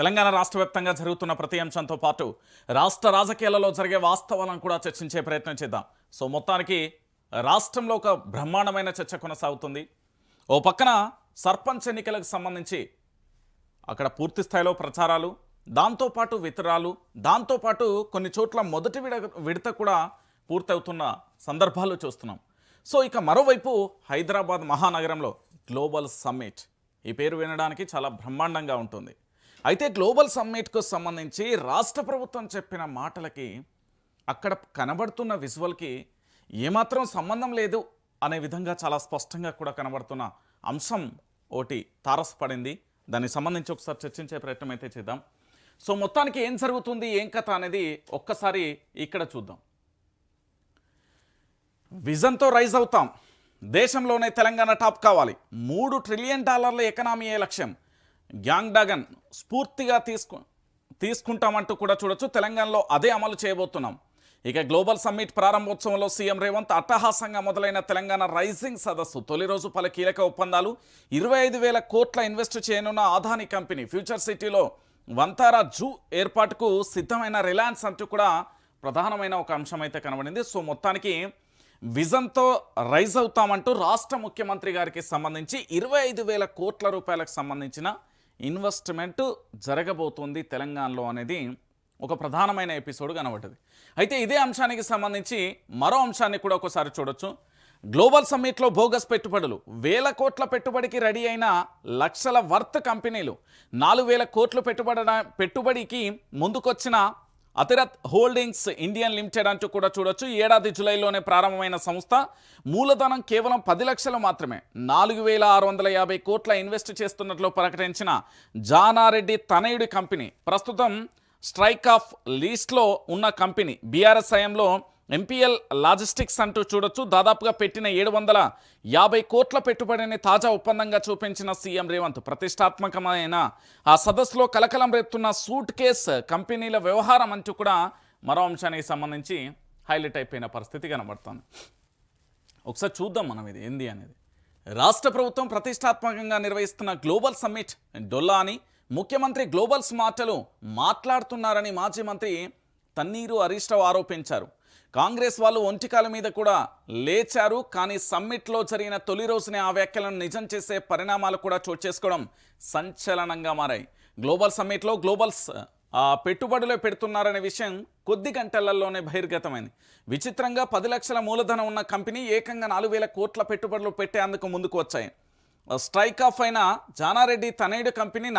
తెలంగాణ రాష్ట్ర వ్యాప్తంగా జరుగుతున్న ప్రతి అంశంతో పాటు రాష్ట్ర రాజకీయాలలో జరిగే వాస్తవాలను కూడా చర్చించే ప్రయత్నం చేద్దాం. సో మొత్తానికి రాష్ట్రంలో ఒక బ్రహ్మాండమైన చర్చ కొనసాగుతుంది. ఓ పక్కన సర్పంచ్ ఎన్నికలకు సంబంధించి అక్కడ పూర్తి స్థాయిలో ప్రచారాలు దాంతోపాటు వితరాలు దాంతోపాటు కొన్ని చోట్ల మొదటి విడ విడత కూడా పూర్తవుతున్న సందర్భాలు చూస్తున్నాం. సో ఇక మరోవైపు హైదరాబాద్ మహానగరంలో గ్లోబల్ సమ్మిట్. ఈ పేరు వినడానికి చాలా బ్రహ్మాండంగా ఉంటుంది. అయితే గ్లోబల్ సమ్మిట్కు సంబంధించి రాష్ట్ర ప్రభుత్వం చెప్పిన మాటలకి అక్కడ కనబడుతున్న విజువల్కి ఏమాత్రం సంబంధం లేదు అనే విధంగా చాలా స్పష్టంగా కూడా కనబడుతున్న అంశం ఒకటి తారసపడింది. దానికి సంబంధించి ఒకసారి చర్చించే ప్రయత్నం అయితే చేద్దాం. సో మొత్తానికి ఏం జరుగుతుంది ఏం కథ అనేది ఒక్కసారి ఇక్కడ చూద్దాం. విజన్తో రైజ్ అవుతాం. దేశంలోనే తెలంగాణ టాప్ కావాలి. మూడు ట్రిలియన్ డాలర్ల ఎకనామీయే లక్ష్యం? గ్యాంగ్డాగన్ స్ఫూర్తిగా తీసుకు తీసుకుంటామంటూ కూడా చూడొచ్చు. తెలంగాణలో అదే అమలు చేయబోతున్నాం. ఇక గ్లోబల్ సమ్మిట్ ప్రారంభోత్సవంలో సీఎం రేవంత్ అట్టహాసంగా మొదలైన తెలంగాణ రైజింగ్ సదస్సు తొలి రోజు పలు కీలక ఒప్పందాలు ఇరవై ఐదు వేల కోట్ల ఇన్వెస్ట్ చేయనున్న ఆదాని కంపెనీ ఫ్యూచర్ సిటీలో వంతారా జూ ఏర్పాటుకు సిద్ధమైన రిలయన్స్ అంటూ కూడా ప్రధానమైన ఒక అంశం అయితే కనబడింది. సో మొత్తానికి విజన్తో రైజ్ అవుతామంటూ రాష్ట్ర ముఖ్యమంత్రి గారికి సంబంధించి ఇరవై ఐదు వేల కోట్ల రూపాయలకు సంబంధించిన ఇన్వెస్ట్మెంట్ జరగబోతుంది తెలంగాణలో అనేది ఒక ప్రధానమైన ఎపిసోడ్ కనబడ్డది. అయితే ఇదే అంశానికి సంబంధించి మరో అంశాన్ని కూడా ఒకసారి చూడొచ్చు. గ్లోబల్ సమ్మిట్లో బోగస్ పెట్టుబడులు వేల కోట్ల పెట్టుబడికి రెడీ అయిన లక్షల వర్త్ కంపెనీలు నాలుగు వేల కోట్లు పెట్టుబడ పెట్టుబడికి ముందుకొచ్చిన అతిరత్ హోల్డింగ్స్ ఇండియన్ లిమిటెడ్ అంటూ కూడా చూడొచ్చు. ఏడాది జూలైలోనే ప్రారంభమైన సంస్థ. మూలధనం కేవలం పది లక్షలు మాత్రమే. నాలుగు వేల ఆరు వందల యాభై కోట్ల ఇన్వెస్ట్ చేస్తున్నట్లు ప్రకటించిన జానారెడ్డి తనయుడి కంపెనీ. ప్రస్తుతం స్ట్రైక్ ఆఫ్ లీస్ట్లో ఉన్న కంపెనీ. బీఆర్ఎస్ హయాంలో ఎంపీఎల్ లాజిస్టిక్స్ అంటూ చూడొచ్చు. దాదాపుగా పెట్టిన ఏడు వందల యాభై కోట్ల పెట్టుబడిని తాజా ఒప్పందంగా చూపించిన సీఎం రేవంత్ ప్రతిష్టాత్మకమైన ఆ సదస్సులో కలకలం రేపుతున్న సూట్ కేస్ కంపెనీల వ్యవహారం అంటూ కూడా మరో అంశానికి సంబంధించి హైలైట్ అయిపోయిన పరిస్థితి కనబడుతోంది. ఒకసారి చూద్దాం మనం ఇది ఏంది అనేది. రాష్ట్ర ప్రభుత్వం ప్రతిష్టాత్మకంగా నిర్వహిస్తున్న గ్లోబల్ సమ్మిట్ డొల్లా అని ముఖ్యమంత్రి గ్లోబల్స్ మాటలు మాట్లాడుతున్నారని మాజీ మంత్రి తన్నీరు హరీష్ ఆరోపించారు. కాంగ్రెస్ వాళ్ళు ఒంటికాల మీద కూడా లేచారు కానీ సమ్మిట్లో జరిగిన తొలి రోజునే ఆ వ్యాఖ్యలను నిజం చేసే పరిణామాలు కూడా చోటు చేసుకోవడం సంచలనంగా మారాయి. గ్లోబల్ సమ్మిట్లో గ్లోబల్స్ ఆ, పెట్టుబడులే పెడుతున్నారనే విషయం కొద్ది గంటలలోనే బహిర్గతమైంది. విచిత్రంగా పది లక్షల మూలధనం ఉన్న కంపెనీ ఏకంగా నాలుగు వేల కోట్ల పెట్టుబడులు పెట్టేందుకు ముందుకు వచ్చాయి. స్ట్రైక్ ఆఫ్ అయిన జానారెడ్డి తనయుడు కంపెనీ